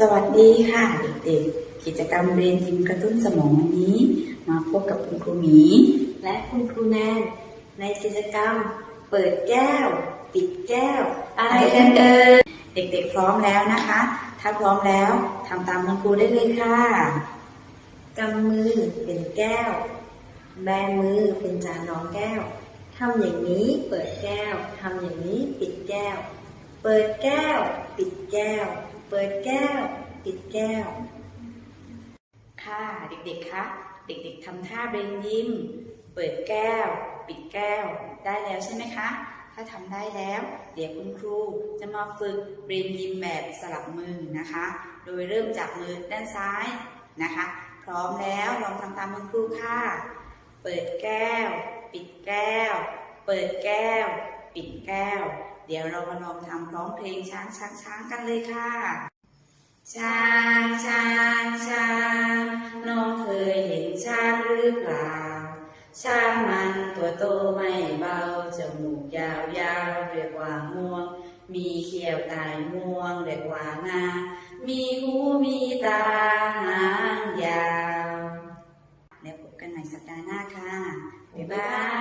สวัสดีค่ะเด็กๆ กิจกรรมเรียนยิ้มกระตุ้นสมองวันนี้ มาพบกับคุณครูหมี และคุณครูแนนในกิจกรรม เปิดแก้ว ปิดแก้ว อะไรกันเอ่ยเด็กๆพร้อมแล้วนะคะ ถ้าพร้อมแล้วทำตามคุณครูได้เลยค่ะกำมือเป็นแก้ว แบมือเป็นจานรองแก้วทำอย่างนี้เปิดแก้วทำอย่างนี้ปิดแก้ว เปิดแก้ว ปิดแก้ว เปิดแก้ว ปิดแก้ว ค่ะเด็กๆคะเด็กๆทำท่าเบรนยิ้ม เปิดแก้ว ปิดแก้ว ได้แล้วใช่ไหมคะ ถ้าทำได้แล้ว เดี๋ยวคุณครูจะมาฝึกเบรนยิ้มแบบสลับมือนะคะ โดยเริ่มจากมือด้านซ้ายนะคะ พร้อมแล้วลองทำตามคุณครูค่ะ เปิดแก้ว ปิดแก้ว เปิดแก้ว ปิดแก้ว เดี๋ยวเรามาลองทำร้อมเพลงช้างช้างช้างกันเลยค่ะ ช้างช้างช้างน้องเคยเห็นช้างหรือเปล่า ช้างมันตัวโตไม่เบาจมูกยาวยาวเรียกว่างวง มีเขี้ยวตายงวงเรียกว่างา มีหูมีตาหางยาว แล้วพบกันใหม่สัปดาห์หน้าค่ะ บ๊ายบาย